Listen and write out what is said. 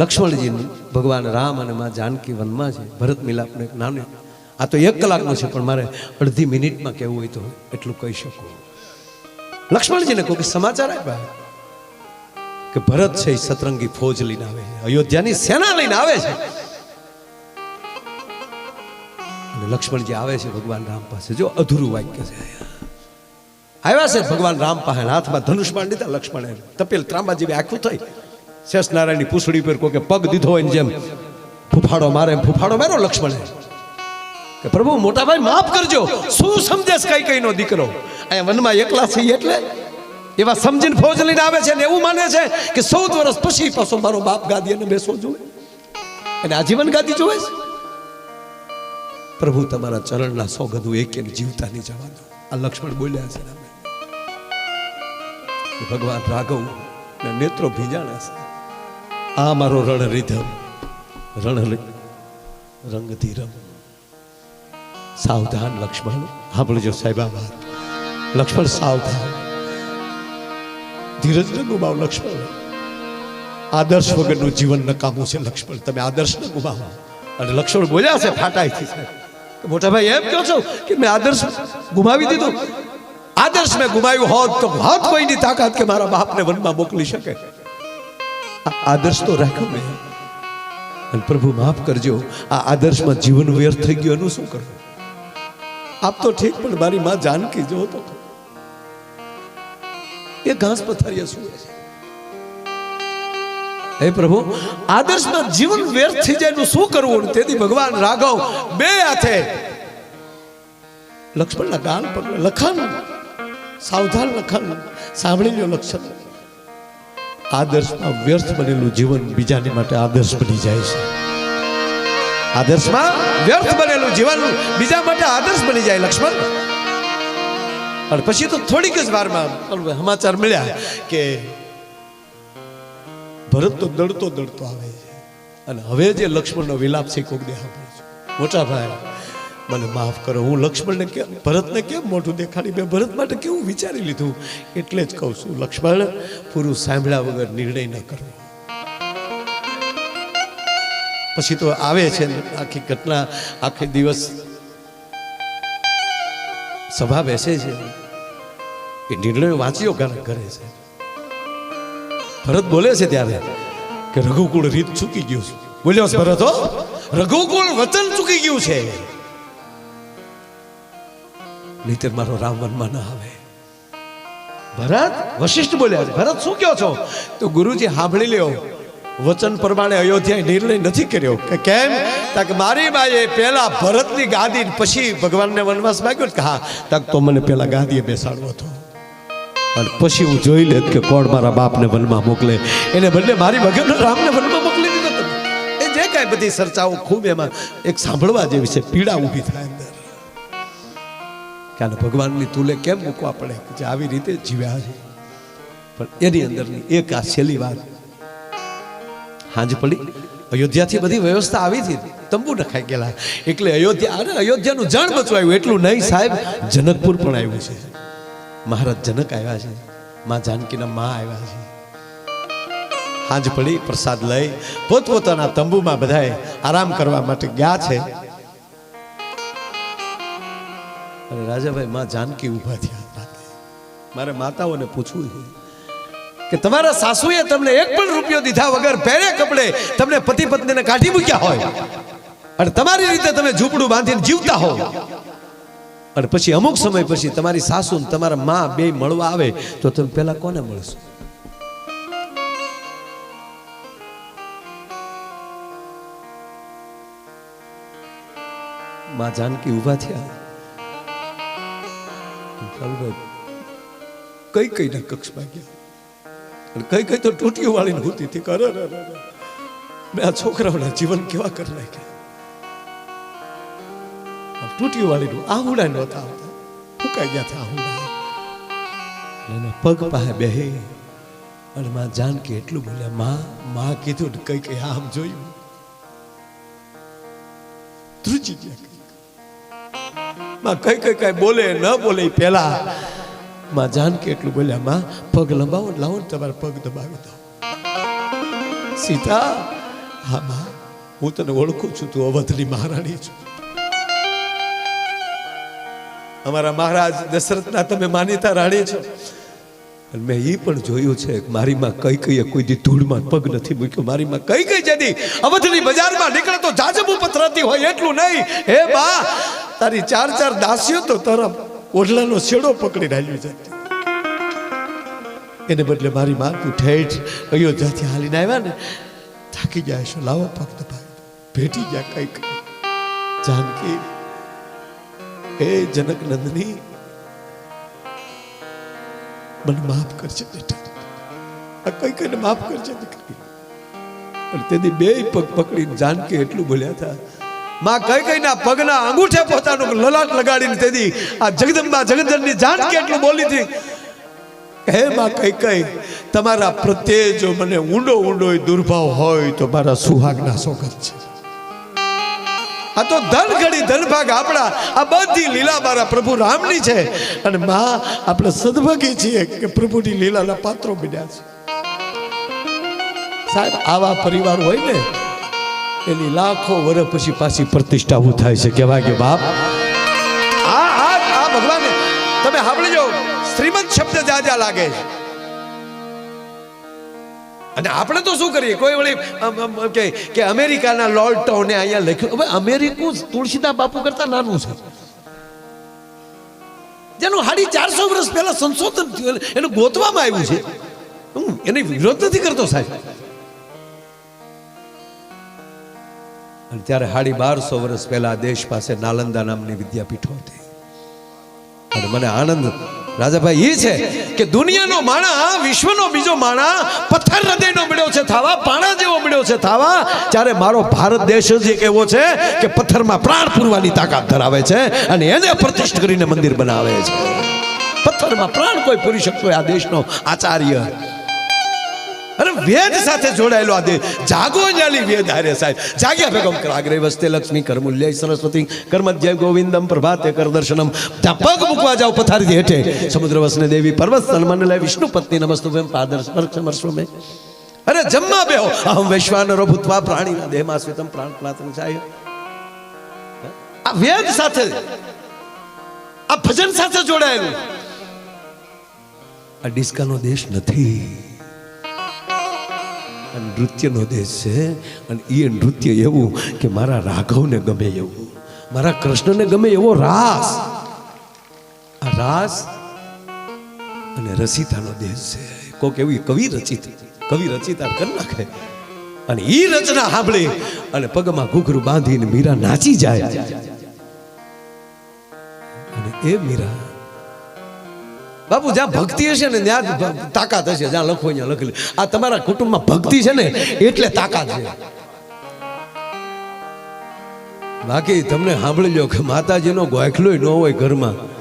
લક્ષ્મણજી ભગવાન રામ અને માં જાનકી વનમાં છે, ભરત મિલાપનું એક નામ આ તો એક કલાકનું છે, પણ મારે અડધી મિનિટમાં કહેવું હોય તો એટલું કહી શકું. લક્ષ્મણજીને કહું કે સમાચાર આપ્યા? કે ભરત છે એ સતરંગી ફોજ લઈને આવે છે, અયોધ્યાની સેના લઈને આવે છે. અને લક્ષ્મણજી આવે છે ભગવાન રામ પાસે. જો અધૂરું વાક્ય છે આવ્યા છે ભગવાન રામ પાસે હાથમાં ધનુષ્માન લીધા લક્ષ્મણે. તપેલ ત્રાંબા જેવી આખું થઈ. શેષ નારાયણની પૂછડી પર કોઈ પગ દીધો હોય જેમ ફૂફાડો મારે એમ ફૂફાડો મારો લક્ષ્મણે. કે પ્રભુ મોટા ભાઈ માફ કરજો. શું સમજેશ કઈ કઈ નો દીકરો? અહીંયા વનમાં એકલા છે એટલે એવા સમજીને ફોજ લઈને આવે છે ને એવું માને છે કે ચૌદ વર્ષ પછી પાછો મારો બાપ ગાદી અને બેસો જોવે અને આજીવન ગાદી જોવે છે. પ્રભુ, તમારા ચરણના સોગંદુ એક એક જીવતા નહીં જવા દો આ લક્ષ્મણ બોલ્યા છે. ભગવાન રાઘવ ને નેત્રો ભીજાણા છે. આ મારો રણ રીધમ રણ રંગધીરમ. સાવધાન લક્ષ્મણ, સાંભળજો સાહેબ લક્ષ્મણ સાવધાન. ધીરજ ન ગુમાવ લક્ષ્મણ. આદર્શ વગરનું જીવન નકામું છે લક્ષ્મણ. તમે આદર્શ ન ગુમાવો. અને લક્ષ્મણ બોલ્યા છે ફાટાઈથી. સાહેબ મોટા ભાઈ એમ કહો છો કે મેં આદર્શ ગુમાવી દીધું? આદર્શ મેં ગુમાવ્યું હોત તો હોત કોઈની તાકાત કે મારા બાપને વનમાં મોકલી શકે. આદર્શ તો રાખ્યો મેં. અને પ્રભુ માફ કરજો, આ આદર્શમાં જીવન વ્યર્થ થઈ ગયું, એનું શું કરવું? આપ તો ઠીક, પણ મારી માં જાનકી જો તો. એ ઘાસ પથારીએ શું હે પ્રભુ, આદર્શમાં જીવન વ્યર્થ થઈ જાય, એનું શું કરવું? તેથી ભગવાન રાઘવ બે હાથે લક્ષ્મણના ગાલ પકડે લખન સાવધાન લખન સાંભળી લો લક્ષણ. આદર્શમાં વ્યર્થ બનેલું જીવન બીજાની માટે આદર્શ બની જાય છે. આદર્શમાં વ્યર્થ બનેલું જીવન બીજા માટે આદર્શ બની જાય, લક્ષ્મણ. અને પછી તો થોડીક જ વારમાં સમાચાર મળ્યા કે ભરત તો દડતો દડતો આવે છે. અને હવે જે લક્ષ્મણનો વિલાપ છે કોક પડે મોટા ભાઈ મને માફ કરો, હું લક્ષ્મણને કેમ ભરતને કેમ મોઢું દેખાડી? મેં ભરત માટે કેવું વિચારી લીધું? એટલે જ કહું છું, લક્ષ્મણ પૂરું સાંભળ્યા વગર નિર્ણય ન કરવો પછી તો આવે છે ને આખી ઘટના, આખી દિવસ. સભા બેસે છે. એ નિર્ણયો વાંચ્યો કરે છે. ભરત બોલે છે ત્યારે કે રઘુકુળ રીત ચૂકી ગયું છે. બોલ્યો ભરત હો, રઘુકુળ વચન ચૂકી ગયું છે. નહીતર મારો રામ વનમાં ન આવે. ભરત વશિષ્ઠ બોલ્યા ભરત શું કહો છો? તો ગુરુજી સાંભળી લ્યો. વચન પ્રમાણે અયોધ્યાએ નિર્ણય નથી કર્યો. કે કેમ? તાકે મારી બાએ પહેલા ભરતની ગાદી પછી ભગવાનને વનવાસ માગ્યો કે હા તાક તો મને પહેલા ગાદીએ બેસાડવો હતો. અને પછી હું જોઈ લેત કે કોણ મારા બાપને વનમાં મોકલે. એને બદલે મારી ભગવાન રામને વનમાં મોકલી દીધો એ જે કાંઈ બધી ચર્ચાઓ ખૂબ એમાં એક સાંભળવા જેવી છે પીડા ઊભી થાય. કે આને ભગવાનની તુલે કેમ મૂકવા પડે કે જે આવી રીતે જીવ્યા છે? પણ એની અંદરની એક આ છેલ્લી વાત. હાંજ પડી. અયોધ્યાથી બધી વ્યવસ્થા આવી હતી. તંબુ નખાઈ ગયેલા. એટલે અયોધ્યા અરે અયોધ્યાનું જણ બચવાયું. એટલું નહીં, સાહેબ, જનકપુર પણ આવ્યું છે. મહારાજ જનક આવ્યા છે. માં જાનકીના માં આવ્યા છે. હાંજ પડી, પ્રસાદ લઈ પોતપોતાના તંબુમાં બધાએ આરામ કરવા માટે ગયા છે. અને રાજાભાઈ માં જાનકી ઊભા થયા મારે માતાઓને પૂછવું કે તમારા સાસુએ તમને એક પણ રૂપિયો દીધા વગર પહેરે કપડે તમને પતિ પત્નીને કાઢી મૂક્યા હોય? અને તમારી રીતે તમે ઝૂંપડું બાંધીને જીવતા હો? અને પછી અમુક સમય પછી તમારી સાસુ ને તમારા મા બે મળવા આવે તો તમે પેલા કોને મળશો? માં જાનકી ઊભા થયા. કાલુભાઈ કઈ કઈ ના કક્ષમાં ગયા કઈ કઈ તો ટૂટીઓ વાળીને હોતી હતી કરે રે રે રે. મેં આ છોકરાઓના જીવન કેવા કરી નાખ્યા. ટૂટીઓ વાળીનું આહુડા નહોતા આવતા. ફૂંકાઈ ગયા હતા આહુડા એના પગ પાસે બેહી અને માં જાનકી એટલું બોલ્યા, માં માં કીધું ને કઈ કઈ આમ જોયું. ધ્રુજી ગયા. માં કઈ કઈ કઈ બોલે, ન બોલે પેલા માં જાનકી એટલું બોલ્યા, માં, પગ લંબાવો લાવો ને તમારા પગ દબાવી દો. સીતા, હા, માં, હું તને ઓળખું છું, તું અવધની મહારાણી છું. અમારા મહારાજ દશરથના તમે માન્યતા રાણી છો. મેં એ પણ જોયું છે કે મારી માં કઈ કઈ કોઈ દી ધૂળમાં પગ નથી મૂક્યો. મારી માં કઈ કઈ જતી અવધની બજારમાં નીકળે તો જાજબુ પથરાતી હોય એટલું નહીં. હે બા તારી ચાર ચાર દાસીઓ તો તરફ ઓઢલાનો છેડો પકડી રાખ્યું છે. એને બદલે મારી માં તું ઠેઠ અયોધ્યાથી હાલીને આવ્યા ને, થાકી જાય છો, લાવો ભક્ત ભાઈ, ભેટી ગયા કઈ કઈ જાનકી હે જનક નંદની, મને માફ કરજે બેટા. આ કઈ કઈને માફ કરજે દીકરી. પણ તેથી બે પગ પકડીને જાનકી એટલું બોલ્યા હતા માં કઈ કઈ ના પગના અંગૂઠે પોતાનું લલાટ લગાડીને તેથી આ જગદંબા જગદંબની જાણ કેટલું બોલી હતી? હે માં કઈ કઈ, તમારા પ્રત્યે જો મને ઊંડો ઊંડો દુર્ભાવ હોય તો મારા સુહાગના સોગત છે. આ તો ધન ઘડી ધન ભાગ આપણા, આ બધી લીલા મારા પ્રભુ રામની છે. અને માં, આપણે સદભાગી છીએ કે પ્રભુની લીલાના પાત્રો બન્યા છે. સાહેબ, આવા પરિવાર હોય ને એની લાખો વર્ષ પછી પાછી પ્રતિષ્ઠા ઊભું થાય છે. કહેવાય કે બાપ. આ આ આ ભગવાન તમે સાંભળજો શ્રીમંત શબ્દ જાજા લાગે છે. અને આપણે તો શું કરીએ? કોઈ વળી કે કે અમેરિકાના લોર્ડ ટાઉને અહીંયા લખ્યું. હવે અમેરિકું તુલસીદા બાપુ કરતા નાનું છે. જેનું હાડી ચારસો વર્ષ પહેલા સંશોધન થયું. એને ગોતવામાં આવ્યું છે. હું એને વિરોધ નથી કરતો સાહેબ. અને ત્યારે સાડી બારસો વર્ષ પહેલા દેશ પાસે નાલંદા નામની વિદ્યાપીઠો હતી. અને મને આનંદ, રાજાભાઈ એ છે કે દુનિયાનો માણા, વિશ્વનો બીજો માણા, પથ્થર હૃદયનો મળ્યો છે થાવા, પાણા જેવો મળ્યો છે થાવા. ત્યારે મારો ભારત દેશ જ એક એવો છે કે પથ્થરમાં પ્રાણ પૂરવાની તાકાત ધરાવે છે અને એને પ્રતિષ્ઠ કરીને મંદિર બનાવે છે. પથ્થરમાં પ્રાણ કોઈ પૂરી શકતો આ દેશનો આચાર્ય. અરે વેદ સાથે જોડાયેલો આ દેહ. જાગો જાલી વેદ હારે સાહેબ. જાગ્યા ભેગમ કરાગ્રે વસ્તે લક્ષ્મી કરમૂલ્ય સરસ્વતી. કર્મધ્ય ગોવિંદમ પ્રભાતે કર દર્શનમ. ત્યાં મૂકવા જાઓ પથારી હેઠે. સમુદ્ર વસને દેવી પર્વત સન્માન લે વિષ્ણુ પત્ની નમસ્તુ વેમ પાદર સ્પર્શમર્શો મે અરે જમ્મા બેહો. અહમ વૈશ્વાનરો ભૂતવા પ્રાણીના દેહમાં સ્વેતમ પ્રાણ પ્લાતમ ચાય આ વેદ સાથે. આ ભજન સાથે જોડાયેલું. આ ડિસ્કાનો દેશ નથી. આ નૃત્યનો દેશ છે અને એ નૃત્ય એવું કે મારા રાઘવને ગમે એવું. મારા કૃષ્ણને ગમે એવો રાસ. આ રાસ અને રસિતાનો દેશ છે. કોક એવી કવિ રચિત, કવિ રચિતા કરી નાખે. અને એ રચના સાંભળી અને પગમાં ઘૂઘરું બાંધીને મીરા નાચી જાય. અને એ મીરા બાપુ, જ્યાં ભક્તિ હશે ને, ત્યાં તાકાત હશે. જ્યાં લખો ત્યાં લખેલી આ તમારા કુટુંબમાં ભક્તિ છે ને, એટલે તાકાત છે. બાકી તમને સાંભળી લો કે માતાજીનો ગોખલો ન હોય ઘરમાં.